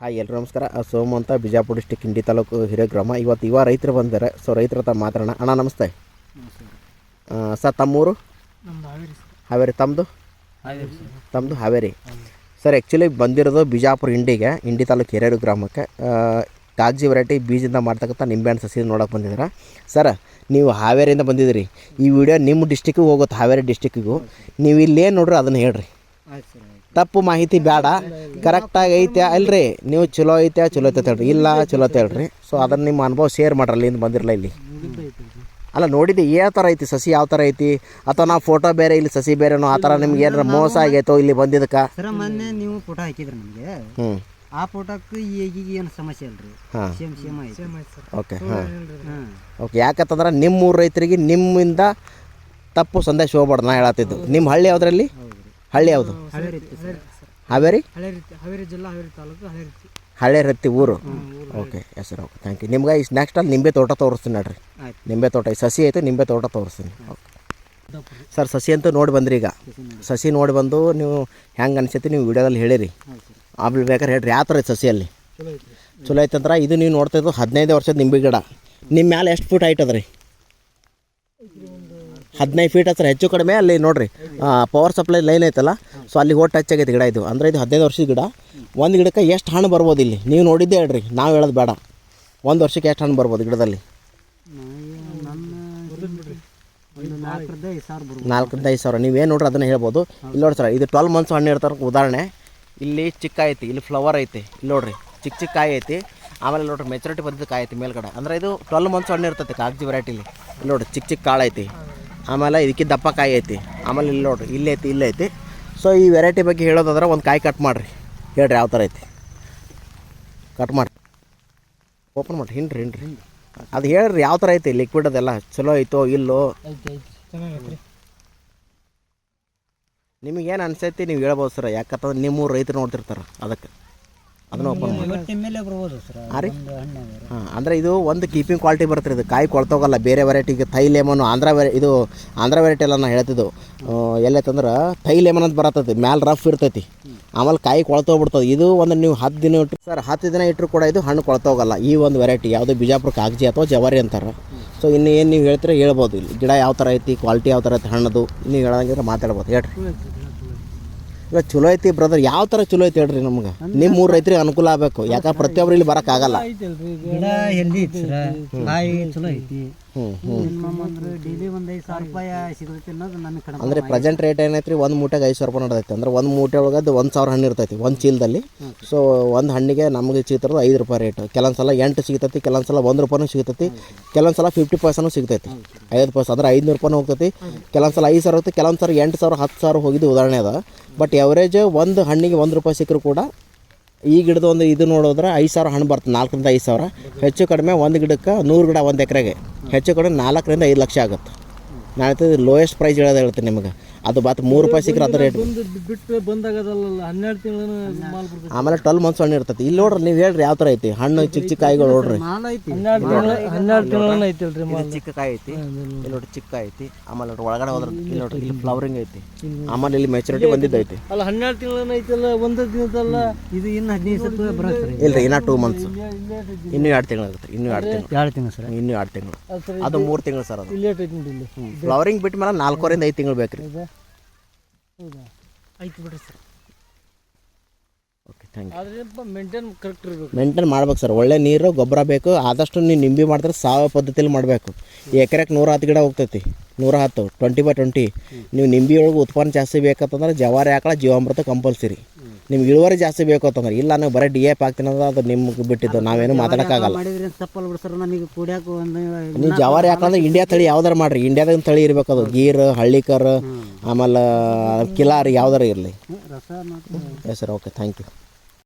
Hi ಎಲ್ಲರೂ ನಮಸ್ಕಾರ. ಸೋಮಂತ ಸೋಮು ಅಂತ ಬಿಜಾಪುರ ಡಿಸ್ಟಿಕ್ ಇಂಡಿ ತಾಲೂಕು ಹಿರೇಗ್ರಾಮ. ಇವತ್ತು ಇವ ರೈತರು ಬಂದಿದ್ದಾರೆ. ಸೊ ರೈತರ ಹತ್ರ ಮಾತಾಡೋಣ. ಅಣ್ಣ ನಮಸ್ತೆ. ಸರ್ ತಮ್ಮೂರು? ಹಾವೇರಿ ತಮ್ಮದು ತಮ್ಮದು ಹಾವೇರಿ ಸರ್. ಆ್ಯಕ್ಚುಲಿ ಬಂದಿರೋದು ಬಿಜಾಪುರ ಇಂಡಿಗೆ ಇಂಡಿ ತಾಲೂಕು ಹಿರೇರು ಗ್ರಾಮಕ್ಕೆ. ಕಾಗಜಿ ವೆರೈಟಿ ಬೀಜದಿಂದ ಮಾಡ್ತಕ್ಕಂಥ ನಿಂಬೆಹಣ್ಣು ಸಸಿ ನೋಡೋಕೆ ಬಂದಿದ್ದೀರಾ? ಸರ್ ನೀವು ಹಾವೇರಿಯಿಂದ ಬಂದಿದ್ದೀರಿ. ಈ ವಿಡಿಯೋ ನಿಮ್ಮ ಡಿಸ್ಟಿಕ್ಕಿಗೆ ಹೋಗುತ್ತೆ ಹಾವೇರಿ ಡಿಸ್ಟಿಕ್ಕಿಗೂ ನೀವು ಇಲ್ಲೇನು ನೋಡ್ರಿ ಅದನ್ನು ಹೇಳ್ರಿ. ಆಯ್ತು ಸರ್. ತಪ್ಪು ಮಾಹಿತಿ ಬೇಡ. ಕರೆಕ್ಟಾಗಿ ಐತೆ ಅಲ್ರಿ. ನೀವು ಚಲೋ ಐತೆ ಚಲೋ ಐತೆ ಹೇಳ್ರಿ ಇಲ್ಲ ಚಲೋ ಐತೆ ಹೇಳ್ರಿ. ಸೊ ಅದನ್ನು ನಿಮ್ಮ ಅನುಭವ ಶೇರ್ ಮಾಡ್ರಿ ಅಲ್ಲಿಂದ ಬಂದಿರಲ್ಲ ಇಲ್ಲಿ. ಅಲ್ಲ ನೋಡಿದ್ದೆ ಯಾವ ಥರ ಐತಿ ಸಸಿ ಯಾವ ಥರ ಐತಿ? ಅಥವಾ ನಾವು ಫೋಟೋ ಬೇರೆ ಇಲ್ಲಿ ಸಸಿ ಬೇರೆನೋ ಆ ಥರ ನಿಮ್ಗೆ ಏನಾರ ಮೋಸ ಆಗೈತೋ ಇಲ್ಲಿ ಬಂದಿದ್ದಕ್ಕೆ? ಸರ್ ಮೊನ್ನೆ ನೀವು ಫೋಟೋ ಹಾಕಿದ್ರಿ ನಮಗೆ. ಹ್ಞೂ ಆ ಫೋಟೋಕ್ಕೆ ಈಗೀಗ ಏನು ಸಮಸ್ಯೆ ಅಲ್ರಿ ಹಾಂ. ಸೇಮ್ ಸೇಮ್ ಐತೆ ಓಕೆ ಹಾಂ. ಓಕೆ ಯಾಕಂತಂದ್ರೆ ನಿಮ್ಮ ಊರು ರೈತರಿಗೆ ನಿಮ್ಮಿಂದ ತಪ್ಪು ಸಂದೇಶ ಹೋಗ್ಬಾರ್ದು ನಾ ಹೇಳತ್ತಿದ್ದು. ನಿಮ್ಮ ಹಳ್ಳಿ ಯಾವುದ್ರಲ್ಲಿ? ಹಳ್ಳಿ ಯಾವುದು? ಹಾವೇರಿ? ಜಿಲ್ಲಾ ಹಾವೇರಿ ತಾಲೂಕು ಹಾವೇರಿ ಹಳೆ ರತ್ತಿ ಊರು? Okay yes sir okay thank you ನಿಮ್ಗೆ ಈ ನೆಕ್ಸ್ಟ್ ಅಲ್ಲಿ ನಿಂಬೆ ತೋಟ ತೋರಿಸ್ತೀನಿ ನೋಡ್ರಿ. ನಿಂಬೆ ತೋಟ ಈ ಸಸಿ ಐತೆ ನಿಂಬೆ ತೋಟ ತೋರಿಸ್ತೀನಿ. ಓಕೆ ಸರ್ ಸಸಿ ಅಂತೂ ನೋಡಿ ಬಂದ್ರಿ ಈಗ. ಸಸಿ ನೋಡಿ. ಬಂದು ನೀವು ಹೆಂಗೆ ಅನಿಸೈತಿ ನೀವು ವಿಡಿಯೋದಲ್ಲಿ ಹೇಳಿರಿ. ಆಮೇಲೆ ಬೇಕಾದ್ರೆ ಹೇಳ್ರಿ ಯಾವ ಥರ ಐತೆ ಸಸಿಯಲ್ಲಿ ಚಲೋ ಐತಂದ್ರೆ ಇದು ನೀವು ನೋಡ್ತಾ ಇದ್ದು ಹದಿನೈದು ವರ್ಷದ ನಿಂಬೆ ಗಿಡ. ನಿಮ್ಮ ಮ್ಯಾಲೆ ಎಷ್ಟು ಫೀಟ್ ರೀ? ಹದಿನೈದು ಫೀಟ್ ಹತ್ರ ಹೆಚ್ಚು ಕಡಿಮೆ, ಅಲ್ಲಿ ನೋಡ್ರಿ ಪವರ್ ಸಪ್ಲೈ ಲೈನ್ ಐತಲ್ಲ ಸೊ ಅಲ್ಲಿ ಹೋಗಿ ಟಚ್ ಆಗೈತೆ ಗಿಡ ಇದು. ಅಂದ್ರೆ ಇದು ಹದಿನೈದು ವರ್ಷದ ಗಿಡ. ಒಂದು ಗಿಡಕ್ಕೆ ಎಷ್ಟು ಹಣ್ಣು ಬರ್ಬೋದು ಇಲ್ಲಿ? ನೀವು ನೋಡಿದ್ದೇ ಹೇಳ್ರಿ, ನಾವು ಹೇಳೋದು ಬೇಡ. ಒಂದು ವರ್ಷಕ್ಕೆ ಎಷ್ಟು ಹಣ್ಣು ಬರ್ಬೋದು ಗಿಡದಲ್ಲಿ? ನಾಲ್ಕರಿಂದ ಐದು ಸಾವಿರ. ನೀವೇನು ನೋಡ್ರಿ ಅದನ್ನು ಹೇಳ್ಬೋದು. ಇಲ್ಲಿ ನೋಡಿ ಸರ್, ಇದು ಟ್ವೆಲ್ ಮಂತ್ಸ್ ಹಣ್ಣು ಇರ್ತಾರೆ ಉದಾಹರಣೆ. ಇಲ್ಲಿ ಚಿಕ್ಕ ಐತಿ, ಇಲ್ಲಿ ಫ್ಲವರ್ ಐತಿ, ಇಲ್ಲಿ ನೋಡ್ರಿ ಚಿಕ್ಕ ಚಿಕ್ಕ ಕಾಯಿ ಐತಿ. ಆಮೇಲೆ ನೋಡ್ರಿ ಮೆಚುರಿಟಿ ಬಂದಿದ್ದು ಕಾಯಿ ಐತಿ ಮೇಲ್ಗಡೆ. ಅಂದ್ರೆ ಇದು ಟ್ವೆಲ್ ಮಂತ್ಸ್ ಹಣ್ಣು ಇರ್ತೈತಿ ಕಾಗಜಿ ವೆರೈಟಿಲಿ ಇಲ್ಲಿ ನೋಡ್ರಿ ಚಿಕ್ಕ ಚಿಕ್ಕ ಕಾಳು ಐತಿ. ಆಮೇಲೆ ಇದಕ್ಕೆ ದಪ್ಪ ಕಾಯಿ ಐತಿ. ಆಮೇಲೆ ಇಲ್ಲಿ ನೋಡ್ರಿ ಇಲ್ಲೇ ಐತಿ ಇಲ್ಲೇ ಐತಿ. ಸೊ ಈ ವೆರೈಟಿ ಬಗ್ಗೆ ಹೇಳೋದಾದ್ರೆ ಒಂದು ಕಾಯಿ ಕಟ್ ಮಾಡಿರಿ. ಹೇಳ್ರಿ ಯಾವ ಥರ ಐತಿ. ಕಟ್ ಮಾಡಿ ಓಪನ್ ಮಾಡಿರಿ ಹಿಂಡ್ರಿ ಹಿಂಡ್ರಿ. ಅದು ಹೇಳ್ರಿ ಯಾವ ಥರ ಐತಿ ಲಿಕ್ವಿಡ್ ಅದೆಲ್ಲ. ಚಲೋ ಐತೋ ಇಲ್ಲೋ? ನಿಮಗೇನು ಅನ್ಸೈತಿ ನೀವು ಹೇಳ್ಬೋದು ಸರ್. ಯಾಕಂತಂದ್ರೆ ನಿಮ್ಮೂರು ರೈತರು ನೋಡ್ತಿರ್ತಾರೆ ಅದಕ್ಕೆ. ಅದನ್ನ ಓಪನ್ ಮಾಡಿ. ಇವತ್ತು ಮೇಲೆ ಬರ್ಬೋದು ಸರ್. ಹಾಂ ರೀ? ಒಂದು ಹಣ್ಣು ಅದ ಹಾಂ ಅಂದರೆ ಇದು ಒಂದು ಕೀಪಿಂಗ್ ಕ್ವಾಲಿಟಿ ಬರುತ್ತೆ ಇದು. ಕಾಯಿ ಕೊಳ್ತೋಗಲ್ಲ ಬೇರೆ ವೆರೈಟಿಗೆ ಥೈ ಲೇಮನ್ ಆಂಧ್ರ ವೆರೈ ಇದು ಆಂಧ್ರ ವೆರೈಟಿ ಎಲ್ಲ ನಾ ಹೇಳ್ತಿದ್ದು. ಎಲ್ಲೈತಂದ್ರೆ ಥೈ ಲೇಮನ್ ಅಂತ ಬರತ್ತೈತಿ. ಮ್ಯಾಲೆ ರಫ್ ಇರ್ತೈತಿ. ಆಮೇಲೆ ಕಾಯಿ ಕೊಳ್ತೋಗ್ಬಿಡ್ತದೆ ಇದು ಒಂದು ನೀವು ಹತ್ತು ದಿನ ಇಟ್ಟು ಸರ್ ಹತ್ತು ದಿನ ಇಟ್ಟರು ಕೂಡ ಇದು ಹಣ್ಣು ಕೊಳ್ತೋಗಲ್ಲ ಈ ಒಂದು ವೆರೈಟಿ ಯಾವುದು ಬಿಜಾಪುರ ಕಾಗಜಿ ಅಥವಾ ಜವಾರಿ ಅಂತಾರೆ. ಸೊ ಇನ್ನು ಏನು ನೀವು ಹೇಳ್ತೀರ ಹೇಳ್ಬೋದು ಇಲ್ಲಿ. ಗಿಡ ಯಾವ ಥರ ಐತಿ ಕ್ವಾಲಿಟಿ ಯಾವ ಥರ ಐತಿ ಹಣ್ಣದು. ನೀವು ಹೇಳೋದಂಗಿದ್ರೆ ಮಾತಾಡ್ಬೋದು. ಹೇಳ್ರಿ. ಈಗ ಚಲೋ ಐತಿ ಬ್ರದರ್ ಯಾವ ಥರ ಚಲೋ ಐತಿ ಹೇಳ್ರಿ ನಮ್ಗೆ? ನಿಮ್ಮ ಮೂರು ರೈತರಿಗೆ ಅನುಕೂಲ ಆಗಬೇಕು. ಯಾಕಂದ್ರೆ ಪ್ರತಿಯೊಬ್ರು ಇಲ್ಲಿ ಬರೋಕ್ಕಾಗಲ್ಲ ಗಿಡ ಹೆಲ್ದಿ ಐತಿ ಸರ್ ಕಾಯಿ ಚಲೋ ಐತಿ. ಹ್ಞೂ ಹ್ಞೂ ಅಂದ್ರೆ ಡೈಲಿ ಒಂದು ಐದು ಸಾವಿರ ರೂಪಾಯಿ ಸಿಗುತ್ತೆ ಅನ್ನೋದು ನನಗೆ ಕಡಿಮೆ ಅಂದರೆ ಪ್ರೆಸೆಂಟ್ ರೇಟ್ ಏನೈತ್ರಿ? ಒಂದು ಮೂಟೆಗೆ ಐದು ಸಾವಿರ ರೂಪಾಯಿ ನಡೆದೈತೆ. ಅಂದ್ರೆ ಒಂದು ಮೂಟೆ ಒಳಗೆ ಅದು ಒಂದು ಸಾವಿರ ಹಣ್ಣು ಇರ್ತೈತಿ ಒಂದು ಚೀಲದಲ್ಲಿ. ಸೊ ಒಂದು ಹಣ್ಣಿಗೆ ನಮಗೆ ಸಿಗ್ತಿರೋದು ಐದು ರೂಪಾಯಿ ರೇಟ್. ಕೆಲವೊಂದು ಸಲ ಎಂಟು ಸಿಗ್ತೈತಿ ಕೆಲವೊಂದು ಸಲ ಒಂದು ರೂಪಾಯಿನೂ ಸಿಗ್ತೈತಿ ಕೆಲವೊಂದು ಸಲ ಫಿಫ್ಟಿ ಪರ್ಸೆಂಟು ಸಿಗ್ತೈತಿ. ಐದು ಪರ್ಸೆಂಟ್ ಅಂದ್ರೆ ಐದುನೂರು ರೂಪಾಯಿ ಹೋಗ್ತೈತಿ. ಕೆಲವೊಂದು ಸಲ ಐದು ಸಾವಿರ ಹೋಗ್ತೈತಿ ಕೆಲವೊಂದು ಸಲ ಎಂಟು ಸಾವಿರ ಹತ್ತು ಸಾವಿರ ಹೋಗಿದ್ದು ಉದಾಹರಣೆ ಅದ. ಬಟ್ ಎವರೇಜ್ ಒಂದು ಹಣ್ಣಿಗೆ ಒಂದು ರೂಪಾಯಿ ಸಿಕ್ಕರೂ ಕೂಡ ಈ ಗಿಡದ ಒಂದು ಇದು ನೋಡಿದ್ರೆ ಐದು ಸಾವಿರ ಹಣ್ಣು ಬರ್ತದೆ, ನಾಲ್ಕರಿಂದ ಐದು ಸಾವಿರ. ಹೆಚ್ಚು ಕಡಿಮೆ ಒಂದು ಗಿಡಕ್ಕೆ ನೂರು ಗಿಡ ಒಂದು ಎಕರೆಗೆ. ಹೆಚ್ಚು ಕಡಿಮೆ ನಾಲ್ಕರಿಂದ ಐದು ಲಕ್ಷ ಆಗುತ್ತೆ. ನಾನು ಹೇಳ್ತಿದ್ದು ಲೋಯೆಸ್ಟ್ ಪ್ರೈಸ್ ಹೇಳೋದು ಹೇಳ್ತೀನಿ ನಿಮಗೆ. ಅದು ಬಾತ್ ಮೂರು ರೂಪಾಯಿ ಸಿಕ್ಕರೆ ಅದು ರೇಟ್. ಬಿಟ್ಟು ಬಂದಾಗದಲ್ಲ ಹನ್ನೆರಡು ತಿಂಗಳು ಮಾಲ್ ಬರ್ತದೆ ಆಮೇಲೆ ಟ್ವೆಲ್ ಮಂತ್ಸ್ ಹಣ್ಣು ಇರ್ತೈತಿ. ಇಲ್ಲಿ ನೋಡ್ರಿ ನೀವು ಹೇಳ್ರಿ ಯಾವ ಥರ ಐತಿ. ಹಣ್ಣು ಚಿಕ್ಕ ಚಿಕ್ಕ ಕಾಯಿಗಳು ನೋಡ್ರಿ. ಮಾಲ್ ಐತಿ. ಹನ್ನೆರಡು ತಿಂಗಳು ಹನ್ನೆರಡು ತಿಂಗಳು ಐತಿಲ್ರಿ ಚಿಕ್ಕ ಕಾಯಿ ಐತಿ. ಇಲ್ಲಿ ನೋಡಿ ಚಿಕ್ಕ ಐತಿ. ಆಮೇಲೆ ನೋಡ್ರಿ ಒಳಗಡೆ ಹೋದ್ರೆ ಇಲ್ಲಿ ನೋಡ್ರಿ ಇಲ್ಲಿ ಫ್ಲವರಿಂಗ್ ಐತಿ. ಆಮೇಲೆ ಇಲ್ಲಿ ಮೆಚುರಿಟಿ ಬಂದಿದ್ದೈತಿ ಅಲ್ಲ ಹನ್ನೆರಡು ತಿಂಗಳು ಐತಲ್ಲ ಒಂದು ದಿನದಲ್ಲ. ಇದು ಇನ್ನು ಹದಿನೈದು ಸತ್ತು ಬರುತ್ತೆ ಇಲ್ರಿ ಇನ್ನೂ ಟೂ ಮಂತ್ಸ್ ಇನ್ನೂ ಎರಡು ತಿಂಗಳು ಆಗುತ್ತೆ ಇನ್ನೂ ಎರಡು ತಿಂಗಳು. ಎರಡು ತಿಂಗಳು ಸರ್. ಇನ್ನೂ ಎರಡು ತಿಂಗಳು. ಅದು ಮೂರು ತಿಂಗಳು ಸರ್ ಅದು. ಫ್ಲವರಿಂಗ್ ಬಿಟ್ಟ ಮೇಲೆ ನಾಲ್ಕರಿಂದ ಐದು ತಿಂಗಳು ಬೇಕು ರೀ ಹೌದಾ? ಆಯ್ತು ಬಿಡ್ರಿ sir. Okay thank you maintain correct ಇರಬೇಕು. ಮೇಂಟೈನ್ ಮಾಡ್ಬೇಕು ಸರ್. ಒಳ್ಳೆ ನೀರು ಗೊಬ್ಬರ ಬೇಕು. ಆದಷ್ಟು ನೀವು ನಿಂಬೆ ಮಾಡಿದ್ರೆ ಸಾವಯವ ಪದ್ಧತಿಯಲ್ಲಿ ಮಾಡಬೇಕು. ಎಕರೆಗೆ ನೂರ ಹತ್ತು ಗಿಡ ಹೋಗ್ತೈತಿ. ನೂರ ಹತ್ತು ಟ್ವೆಂಟಿ ಬೈ ಟ್ವೆಂಟಿ ನೀವು ನಿಂಬೆ ಒಳಗೆ ಉತ್ಪನ್ನ ಜಾಸ್ತಿ ಬೇಕಂತಂದ್ರೆ ಜವಾರಿ ಆಕಳ ಜೀವಾಮೃತ ಕಂಪಲ್ಸರಿ ನಿಮ್ಗೆ ಇಳುವರಿ ಜಾಸ್ತಿ ಬೇಕು ಅಂತಂದ್ರೆ ಇಲ್ಲ ನೀವು ಬರೀ ಡಿ ಎಫ್ ಹಾಕ್ತೀನಿ ಅಂದ್ರೆ ಅದು ನಿಮ್ಗೆ ಬಿಟ್ಟಿದ್ದು ನಾವೇನು ಮಾತಾಡೋಕ್ಕಾಗಲ್ಲ ಮಾಡಿದ್ರಿ ತಪ್ಪಲ್ಲ ಬಿಡಿ ಸರ್ ನಮಗೆ ಕುಡಿಯಾಕ ಒಂದು ನೀವು ಜವಾರಿ ಹಾಕಂದ್ರೆ ಇಂಡಿಯಾ ತಳಿ ಯಾವ್ದಾರ ಮಾಡ್ರಿ ಇಂಡಿಯಾದಾಗ ತಳಿ ಇರ್ಬೇಕು ಅದು ಗೀರ್ ಹಳ್ಳಿಕರ್ ಆಮೇಲೆ ಕಿಲಾರಿ ಯಾವ್ದಾರ ಇರಲಿ. Yes sir okay thank you